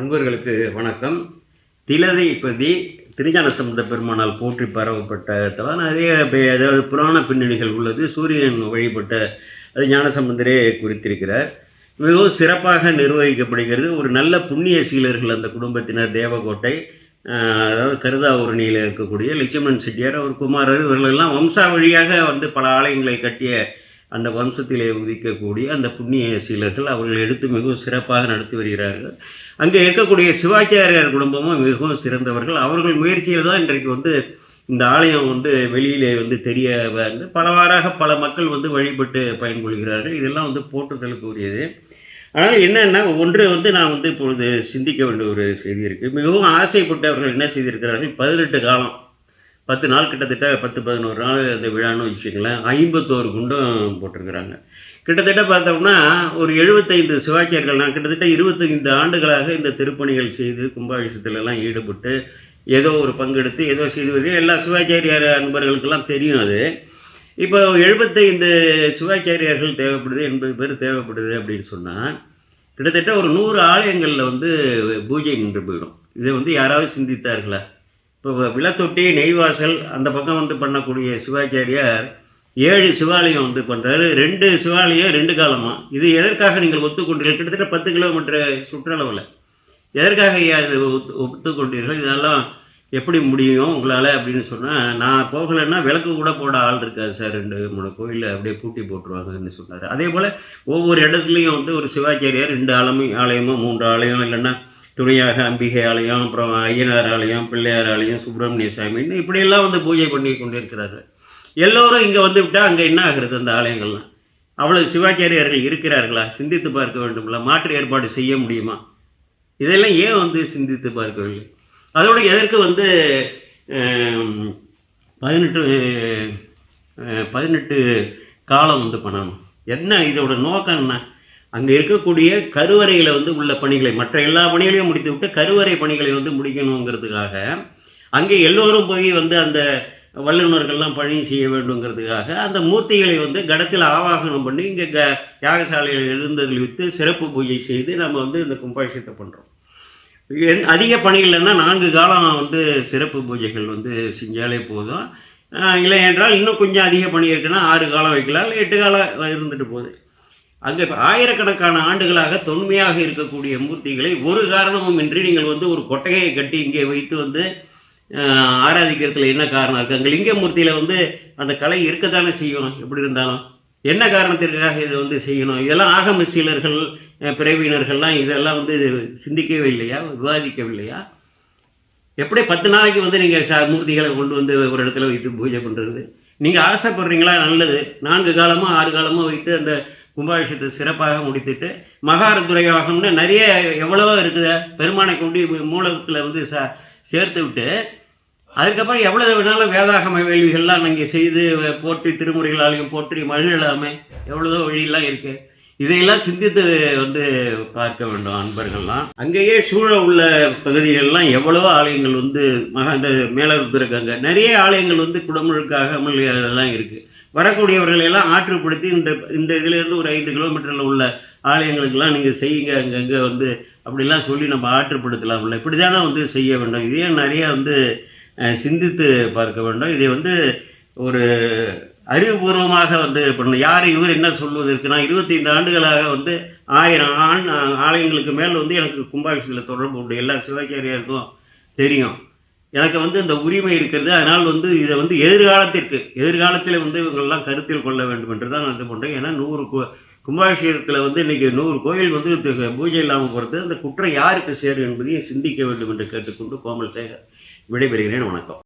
அன்பர்களுக்கு வணக்கம். திலதைப்பதி திருஞான சம்பந்த பெருமானால் போற்றி பரவப்பட்ட நிறைய பே- அதாவது புராண பின்னணிகள் உள்ளது. சூரியன் வழிபட்ட அது ஞானசம்பந்தரே குறித்திருக்கிறார். மிகவும் சிறப்பாக நிர்வகிக்கப்படுகிறது. ஒரு நல்ல புண்ணிய சீலர்கள் அந்த குடும்பத்தினர் தேவகோட்டை அதாவது கருதாவூரணியில் இருக்கக்கூடிய லட்சுமணன் செட்டியார் அவர் குமாரர் இவர்களெல்லாம் வம்சாவழியாக வந்து பல ஆலயங்களை கட்டிய அந்த வம்சத்திலே உதிக்கக்கூடிய அந்த புண்ணிய சீலர்கள் அவர்கள் எடுத்து மிகவும் சிறப்பாக நடத்தி வருகிறார்கள். அங்கே இருக்கக்கூடிய சிவாச்சாரியார் குடும்பமும் மிகவும் சிறந்தவர்கள். அவர்கள் முயற்சியில் தான் இன்றைக்கு வந்து இந்த ஆலயம் வந்து வெளியிலே வந்து தெரிய வந்து பலவாறாக பல மக்கள் வந்து வழிபட்டு பயன்படுகிறார்கள் இதெல்லாம் வந்து போற்றுதலுக்கு உரியது ஆனால் என்னென்னா ஒன்று வந்து நான் வந்து இப்பொழுது சிந்திக்க வேண்டிய ஒரு செய்தி இருக்குது மிகவும் ஆசைப்பட்டவர்கள் என்ன செய்திருக்கிறார்கள்? பதினெட்டு காலம் பத்து நாள் கிட்டத்தட்ட பத்து பதினோரு நாள் அந்த விழான்னு வச்சுக்கங்களேன் ஐம்பத்தோரு குண்டம் போட்டிருக்கிறாங்க. கிட்டத்தட்ட பார்த்தோம்னா ஒரு எழுபத்தைந்து சிவாச்சியர்கள் நான் கிட்டத்தட்ட இருபத்தைந்து ஆண்டுகளாக இந்த திருப்பணிகள் செய்து கும்பாபிஷத்துலலாம் ஈடுபட்டு ஏதோ ஒரு பங்கெடுத்து ஏதோ செய்து வரையும் எல்லா சிவாச்சாரியார் அன்பர்களுக்கெல்லாம் தெரியும் அது. இப்போ எழுபத்தைந்து சிவாச்சாரியார்கள் தேவைப்படுது எண்பது பேர் தேவைப்படுது அப்படின்னு சொன்னால் கிட்டத்தட்ட ஒரு நூறு ஆலயங்களில் வந்து பூஜை நின்று போயிடும். இதை வந்து யாராவது சிந்தித்தார்களா? இப்போ விளத்தொட்டி நெய்வாசல் அந்த பக்கம் வந்து பண்ணக்கூடிய சிவாச்சாரியார் ஏழு சிவாலயம் வந்து பண்ணுறாரு ரெண்டு சிவாலயம் ரெண்டு காலமாக இது எதற்காக நீங்கள் ஒத்துக்கொண்டீர்கள்? கிட்டத்தட்ட பத்து கிலோமீட்டர் சுற்றளவில். எதற்காக ஒத்து ஒத்துக்கொண்டீர்கள்? இதெல்லாம் எப்படி முடியும் உங்களால் அப்படின்னு சொன்னால் நான் போகலைன்னா விளக்கு கூட போட ஆள் இருக்காது சார். ரெண்டு மூணு கோயிலில் அப்படியே பூட்டி போட்டுருவாங்கன்னு சொன்னார். அதே போல் ஒவ்வொரு இடத்துலையும் வந்து ஒரு சிவாச்சாரியார் ரெண்டு ஆலமும் ஆலயமோ மூன்று ஆலயம் இல்லைன்னா துணையாக அம்பிகை ஆலயம் அப்புறம் ஐயனார் ஆலயம் பிள்ளையார் ஆலயம் சுப்பிரமணிய சாமின்னு இப்படியெல்லாம் வந்து பூஜை பண்ணி கொண்டிருக்கிறார்கள். எல்லோரும் இங்கே வந்து விட்டால் அங்கே என்ன ஆகுறது அந்த ஆலயங்கள்லாம்? அவ்வளவு சிவாச்சாரியர்கள் இருக்கிறார்களா? சிந்தித்து பார்க்க வேண்டும்ல? மாற்று ஏற்பாடு செய்ய முடியுமா? இதெல்லாம் ஏன் வந்து சிந்தித்து பார்க்கவில்லை? அதோடு எதற்கு வந்து பதினெட்டு பதினெட்டு காலம் வந்து பண்ணணும்? என்ன இதோட நோக்கம் என்ன? அங்கே இருக்கக்கூடிய கருவறையில் வந்து உள்ள பணிகளை மற்ற எல்லா பணிகளையும் முடித்து விட்டு கருவறை பணிகளை வந்து முடிக்கணுங்கிறதுக்காக அங்கே எல்லோரும் போய் வந்து அந்த வல்லுநர்கள்லாம் பணி செய்ய வேண்டுங்கிறதுக்காக அந்த மூர்த்திகளை வந்து கடத்தில் ஆவாகனம் பண்ணி இங்கே க யாகசாலையில் எழுந்தருளிவித்து சிறப்பு பூஜை செய்து நம்ம வந்து இந்த கும்பாபிஷேகத்தை பண்ணுறோம் என் அதிக பணிகள்னா இல்லைன்னா நான்கு காலம் வந்து சிறப்பு பூஜைகள் வந்து செஞ்சாலே போதும். இல்லை என்றால் இன்னும் கொஞ்சம் அதிக பணி இருக்குன்னா ஆறு காலம் வைக்கலாம் இல்லை எட்டு காலம் இருந்துட்டு போகுது. அங்கே இப்போ ஆயிரக்கணக்கான ஆண்டுகளாக தொன்மையாக இருக்கக்கூடிய மூர்த்திகளை ஒரு காரணமும் இன்றி நீங்கள் வந்து ஒரு கொட்டகையை கட்டி இங்கே வைத்து வந்து ஆராதிக்கிறதுல என்ன காரணம் இருக்குது அங்கே லிங்க மூர்த்தியில் வந்து அந்த கலை இருக்கத்தானே செய்யணும் எப்படி இருந்தாலும் என்ன காரணத்திற்காக இதை வந்து செய்யணும்? இதெல்லாம் ஆகம சீலர்கள் பிறவியினர்கள்லாம் இதெல்லாம் வந்து சிந்திக்கவே இல்லையா? விவாதிக்கவில்லையா? எப்படி பத்து நாளைக்கு வந்து நீங்கள் ச மூர்த்திகளை கொண்டு வந்து ஒரு இடத்துல வைத்து பூஜை பண்ணுறது நீங்கள் ஆசைப்படுறீங்களா? நல்லது. நான்கு காலமாக ஆறு காலமாக வைத்து அந்த கும்பாபிஷேகத்தை சிறப்பாக முடித்துட்டு மகாரதுரையாகம்னு நிறைய எவ்வளவோ இருக்குது. பெருமானை கொண்டு மூலத்தில் வந்து ச சேர்த்து விட்டு அதுக்கப்புறம் எவ்வளவு வேணாலும் வேதாகம வேள்விகள்லாம் நாங்கள் செய்து போற்றி திருமுறைகளாலையும் போற்றி மகிழலாமே எவ்வளவோ வழியெல்லாம் இருக்கு. இதையெல்லாம் சிந்தித்து வந்து பார்க்க வேண்டும் அன்பர்கள்லாம். அங்கேயே சூழ உள்ள பகுதிகளெல்லாம் எவ்வளவோ ஆலயங்கள் வந்து மகா இந்த மேலருத்திருக்காங்க. நிறைய ஆலயங்கள் வந்து குடமுழுக்காக அதெல்லாம் இருக்குது வரக்கூடியவர்களை எல்லாம் ஆற்றுப்படுத்தி இந்த இந்த இதுலேருந்து ஒரு ஐந்து கிலோமீட்டரில் உள்ள ஆலயங்களுக்கெல்லாம் நீங்கள் செய்யுங்க அங்கங்கே வந்து அப்படிலாம் சொல்லி நம்ம ஆற்றுப்படுத்தலாம்ல. இப்படி தானே வந்து செய்ய வேண்டும். இதே நிறைய வந்து சிந்தித்து பார்க்க வேண்டும். இதை வந்து ஒரு அறிவுபூர்வமாக வந்து பண்ணணும். யார் இவர் என்ன சொல்வதற்குனா நான் இருபத்தைந்து ஆண்டுகளாக வந்து ஆயிரம் ஆண் ஆலயங்களுக்கு மேல் வந்து எனக்கு கும்பாபிஷேகத்தில் தொடர்பு உண்டு. எல்லா சிவாச்சாரியாருக்கும் தெரியும். எனக்கு வந்து இந்த உரிமை இருக்கிறது. அதனால் வந்து இதை வந்து எதிர்காலத்திற்கு எதிர்காலத்தில் வந்து இவங்களெல்லாம் கருத்தில் கொள்ள வேண்டும் என்று தான் நான் இது பண்ணுறேன் ஏன்னா நூறு கு கும்பாபிஷேகத்தில் வந்து இன்றைக்கி நூறு கோயில் வந்து பூஜை இல்லாமல் போகிறது அந்த குற்றம் யாருக்கு சேரும் என்பதையும் சிந்திக்க வேண்டும் என்று கேட்டுக்கொண்டு கோமல் சேகர் விடைபெறுகிறேன். வணக்கம்.